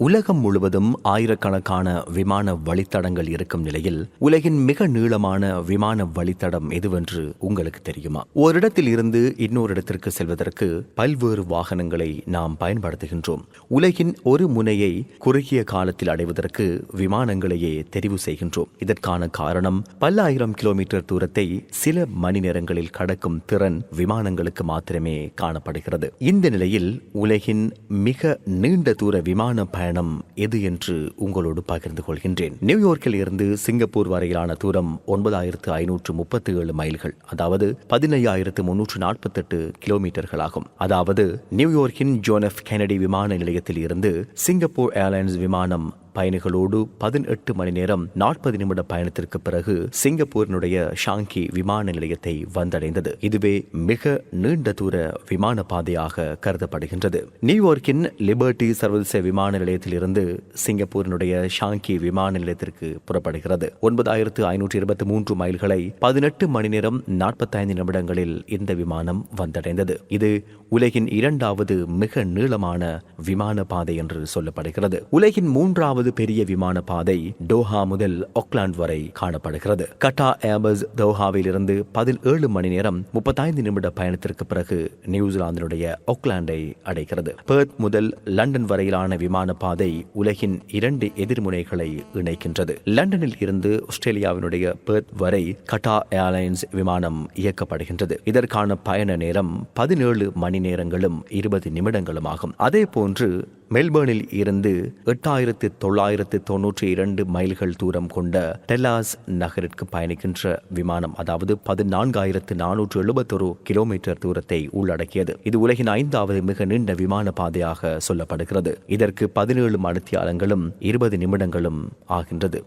உலகம் முழுவதும் ஆயிரக்கணக்கான விமான வழித்தடங்கள் இருக்கும் நிலையில் உலகின் மிக நீளமான விமான வழித்தடம் எதுவென்று உங்களுக்கு தெரியுமா? ஓரிடத்தில் இருந்து இன்னொரு இடத்திற்கு செல்வதற்கு பல்வேறு வாகனங்களை நாம் பயன்படுத்துகின்றோம். உலகின் ஒரு முனையை குறுகிய காலத்தில் அடைவதற்கு விமானங்களையே தெரிவு செய்கின்றோம். இதற்கான காரணம் பல ஆயிரம் கிலோமீட்டர் தூரத்தை சில மணி நேரங்களில் கடக்கும் திறன் விமானங்களுக்கு மாத்திரமே காணப்படுகிறது. இந்த நிலையில் உலகின் மிக நீண்ட தூர விமான பயணம் எது என்று உங்களோடு பகிர்ந்து கொள்கின்றேன். நியூயார்க்கில் இருந்து சிங்கப்பூர் வரையிலான தூரம் ஒன்பதாயிரத்து ஐநூற்று முப்பத்தி ஏழு மைல்கள் அதாவது பதினையாயிரத்து முன்னூற்று நாற்பத்தெட்டு கிலோமீட்டர்கள் ஆகும். அதாவது நியூயார்க்கின் ஜோன் கெனடி விமான நிலையத்தில் இருந்து சிங்கப்பூர் ஏர்லைன்ஸ் விமானம் பயணிகளோடு பதினெட்டு மணி நேரம் நாற்பது நிமிட பயணத்திற்கு பிறகு சிங்கப்பூரினுடைய ஷாங்கி விமான நிலையத்தை வந்தடைந்தது. இதுவே மிக நீண்ட தூர விமான பாதையாக கருதப்படுகின்றது. நியூயார்க்கின் லிபர்டி சர்வதேச விமான நிலையத்திலிருந்து சிங்கப்பூரினுடைய ஷாங்கி விமான நிலையத்திற்கு புறப்படுகிறது. ஒன்பதாயிரத்து ஐநூற்றி இருபத்தி மூன்று மைல்களை பதினெட்டு மணி நேரம் நாற்பத்தைந்து நிமிடங்களில் இந்த விமானம் வந்தடைந்தது. இது உலகின் இரண்டாவது மிக நீளமான விமான பாதை என்று சொல்லப்படுகிறது. உலகின் மூன்றாவது பெரிய விமான பாதை டோஹா முதல் ஒக்லாந்து வரை காணப்படுகிறது. கட்டா ஏர்பஸ் தோஹாவில் இருந்து பதினேழு மணி நேரம் முப்பத்தைந்து நிமிட பயணத்திற்கு பிறகு நியூசிலாந்தினுடைய ஒக்லாண்டை அடைகிறது. பெர்த் முதல் லண்டன் வரையிலான விமான பாதை உலகின் இரண்டு எதிர்முனைகளை இணைக்கின்றது. லண்டனில் இருந்து ஆஸ்திரேலியாவினுடைய பெர்த் வரை கட்டா ஏர்லைன்ஸ் விமானம் இயக்கப்படுகின்றது. இதற்கான பயண நேரம் பதினேழு மணி நேரங்களும் இருபது நிமிடங்களும் ஆகும் அதே போன்று மெல்பர்னில் இருந்து எட்டாயிரத்து தொள்ளாயிரத்து தொன்னூற்றி இரண்டு மைல்கள் தூரம் கொண்ட டெல்லாஸ் நகரிற்கு பயணிக்கின்ற விமானம் அதாவது பதினான்காயிரத்து நானூற்று எழுபத்தொரு கிலோமீட்டர் தூரத்தை உள்ளடக்கியது. இது உலகின் ஐந்தாவது மிக நீண்ட விமான பாதையாக சொல்லப்படுகிறது. இதற்கு பதினேழு மணித்தியாலங்களும் இருபது நிமிடங்களும் ஆகின்றது.